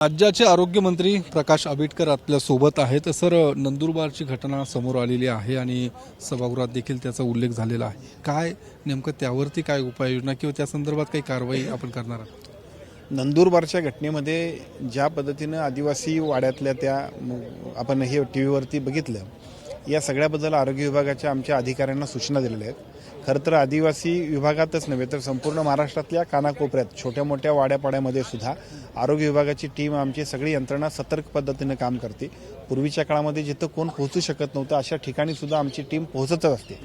राज्याचे आरोग्यमंत्री प्रकाश आंबेडकर आपल्यासोबत आहेत. सर नंदुरबारची घटना समोर आलेली आहे आणि सभागृहात देखील त्याचा उल्लेख झालेला आहे. काय नेमकं त्यावरती काय उपाययोजना किंवा त्या संदर्भात काही कारवाई आपण करणार आहात? नंदुरबारच्या घटनेमध्ये ज्या पद्धतीनं आदिवासी वाड्यातल्या त्या आपण हे टी व्हीवरती बघितलं या सगळ्याबद्दल आरोग्य विभागाच्या आमच्या अधिकाऱ्यांना सूचना दिलेल्या आहेत. खरं तर आदिवासी विभागातच नव्हे तर संपूर्ण महाराष्ट्रातल्या कानाकोपऱ्यात छोट्या मोठ्या वाड्यापाड्यामध्ये सुद्धा आरोग्य विभागाची टीम आमची सगळी यंत्रणा सतर्क पद्धतीनं काम करते. पूर्वीच्या काळामध्ये जिथं कोण पोहोचू शकत नव्हतं अशा ठिकाणी सुद्धा आमची टीम पोहोचतच असते.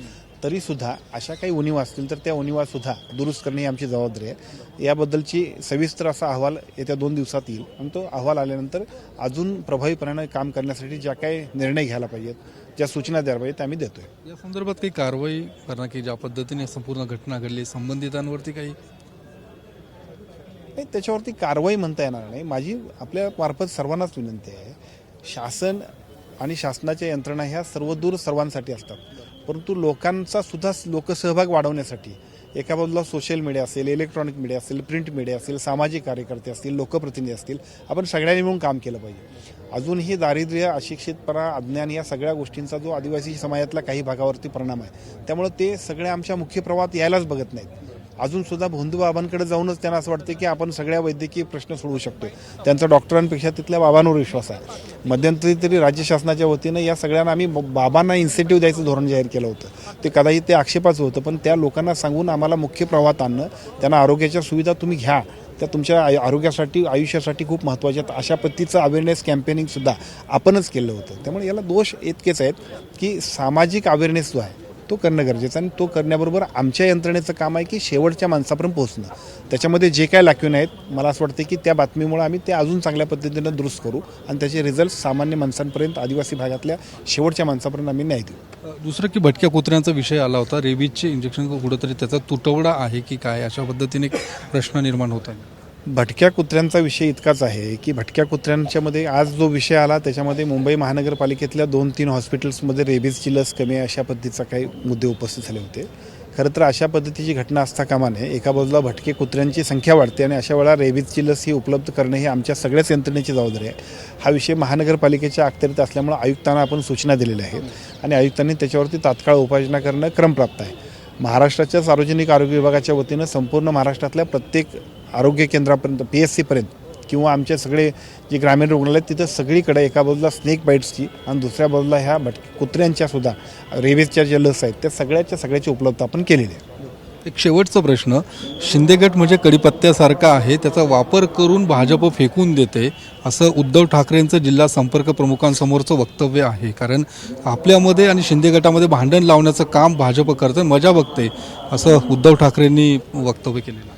तरी सुद्धा अशा काही उणीवा असतील तर त्या उणीवा सुद्धा दुरुस्त करणे ही आमची जबाबदारी आहे. याबद्दलची सविस्तर असा अहवाल येत्या दोन दिवसात येईल. आणि तो अहवाल आल्यानंतर अजून प्रभावीपणाने काम करण्यासाठी ज्या काही निर्णय घ्यायला पाहिजेत ज्या सूचना द्यायला पाहिजेत त्या आम्ही देतोय. या संदर्भात काही कारवाई करणार की ज्या पद्धतीने संपूर्ण घटना घडली संबंधितांवरती काही? नाही त्याच्यावरती कारवाई म्हणता येणार नाही. माझी आपल्या मार्फत सर्वांनाच विनंती आहे. शासन आणि शासनाच्या यंत्रणा ह्या सर्वदूर सर्वांसाठी असतात. परंतु लोकांचा सुद्धा लोकसहभाग वाढवण्यासाठी एका बाजूला सोशल मीडिया असेल इलेक्ट्रॉनिक मीडिया असेल प्रिंट मीडिया असेल सामाजिक कार्यकर्ते असतील लोकप्रतिनिधी असतील आपण सगळ्यांनी मिळून काम केलं पाहिजे. अजूनही दारिद्र्य अशिक्षितपणा अज्ञान या सगळ्या गोष्टींचा जो आदिवासी समाजातला काही भागावरती परिणाम आहे त्यामुळे ते सगळे आमच्या मुख्य प्रवाहात यायलाच बघत नाहीत. अजून सुद्धा भोंदू बाबांकडे जाऊनच त्यांना असं वाटतं की आपण सगळ्या वैद्यकीय प्रश्न सोडवू शकतो त्यांचा डॉक्टरांपेक्षा तिथल्या बाबांवर विश्वास आहे. मध्यंतरी तरी राज्य शासनाच्या वतीनं या सगळ्यांना आम्ही बाबांना इन्सेंटिव्ह द्यायचं धोरण जाहीर केलं होतं. ते कदाचित ते आक्षेपाचं होतं पण त्या लोकांना सांगून आम्हाला मुख्य प्रवाहात आणणं त्यांना आरोग्याच्या सुविधा तुम्ही घ्या. त्या तुमच्या आय- आरोग्यासाठी आयुष्यासाठी खूप महत्त्वाच्या आहेत. अशा पद्धतीचं अवेअरनेस कॅम्पेनिंगसुद्धा आपणच केलं होतं. त्यामुळे याला दोष इतकेच आहेत की सामाजिक अवेअरनेस जो आहे तो करणं गरजेचं आहे आणि तो करण्याबरोबर आमच्या यंत्रणेचं काम आहे की शेवटच्या माणसापर्यंत पोहोचणं. त्याच्यामध्ये जे काय लाक्यून आहेत मला असं वाटतं की त्या बातमीमुळे आम्ही ते अजून चांगल्या पद्धतीनं दुरुस्त करू आणि त्याचे रिझल्ट सामान्य माणसांपर्यंत आदिवासी भागातल्या शेवटच्या माणसापर्यंत आम्ही न्याय देऊ. दुसरं की भटक्या कुत्र्यांचा विषय आला होता. रेबीजचे इंजेक्शन कुठंतरी त्याचा तुटवडा आहे की काय अशा पद्धतीने प्रश्न निर्माण होत आहे भटक्या कुत्र्यांचा विषय इतकाच आहे की भटक्या कुत्र्यांच्यामध्ये आज जो विषय आला त्याच्यामध्ये मुंबई महानगरपालिकेतल्या दोन तीन हॉस्पिटल्समध्ये रेबीजची लस कमी आहे अशा पद्धतीचा काही मुद्दे उपस्थित झाले होते. खरं तर अशा पद्धतीची घटना असता कामा नये. एका बाजूला भटके कुत्र्यांची संख्या वाढते आणि अशा वेळा रेबीजची लस ही उपलब्ध करणे ही आमच्या सगळ्याच यंत्रणेची जबाबदारी आहे. हा विषय महानगरपालिकेच्या अखत्यारीत असल्यामुळे आयुक्तांना आपण सूचना दिलेल्या आहेत आणि आयुक्तांनी त्याच्यावरती तात्काळ उपाययोजना करणं क्रमप्राप्त आहे. महाराष्ट्राच्या सार्वजनिक आरोग्य विभागाच्या वतीनं संपूर्ण महाराष्ट्रातल्या प्रत्येक आरोग्य केंद्रापर्यंत पी एस सीपर्यंत किंवा आमचे सगळे जे ग्रामीण रुग्णालय तिथं सगळीकडे एका बाजूला स्नेक बाईट्सची आणि दुसऱ्या बाजूला ह्या भट कुत्र्यांच्या सुद्धा रेबीजच्या ज्या लस आहेत त्या सगळ्याच्या सगळ्याची उपलब्ध आपण केलेली आहे. एक शेवटचा प्रश्न शिंदेगट म्हणजे कडीपत्त्यासारखा आहे त्याचा वापर करून भाजप फेकून देते असं उद्धव ठाकरेंचं जिल्हा संपर्क प्रमुखांसमोरचं वक्तव्य आहे. कारण आपल्यामध्ये आणि शिंदे गटामध्ये भांडण लावण्याचं काम भाजप करतं मजा बघते असं उद्धव ठाकरेंनी वक्तव्य केलेलं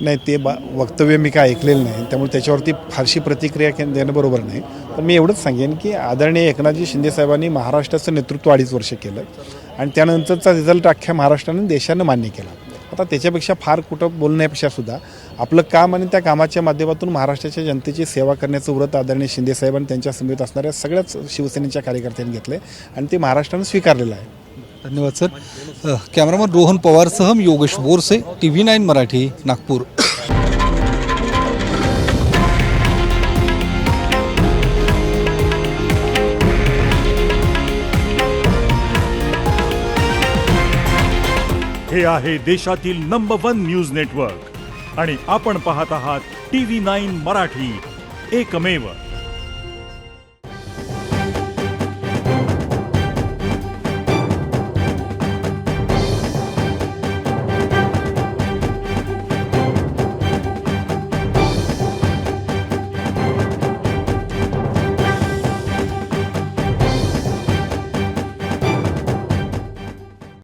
नाही ते बा वक्तव्य मी काय ऐकलेलं नाही. त्यामुळे त्याच्यावरती फारशी प्रतिक्रिया के- देणं बरोबर नाही. पण मी एवढंच सांगेन की आदरणीय एकनाथजी शिंदेसाहेबांनी महाराष्ट्राचं नेतृत्व अडीच वर्ष केलं आणि त्यानंतरचा रिझल्ट अख्ख्या महाराष्ट्रानं देशानं मान्य केला. आता त्याच्यापेक्षा फार कुठं बोलण्यापेक्षा सुद्धा आपलं काम आणि त्या कामाच्या माध्यमातून महाराष्ट्राच्या जनतेची सेवा करण्याचं व्रत आदरणीय शिंदेसाहेब आणि त्यांच्या समेत असणाऱ्या सगळ्याच शिवसेनेच्या कार्यकर्त्यांनी घेतलं आहे आणि ते महाराष्ट्रानं स्वीकारलेलं आहे. धन्यवाद सर. कॅमेरामन रोहन पवारसह मी Yogesh Borse T V nine Marathi Nagpur. हे आहे देशातील नंबर वन न्यूज नेटवर्क आणि आपण पाहत आहात टी व्ही नाईन मराठी. एकमेव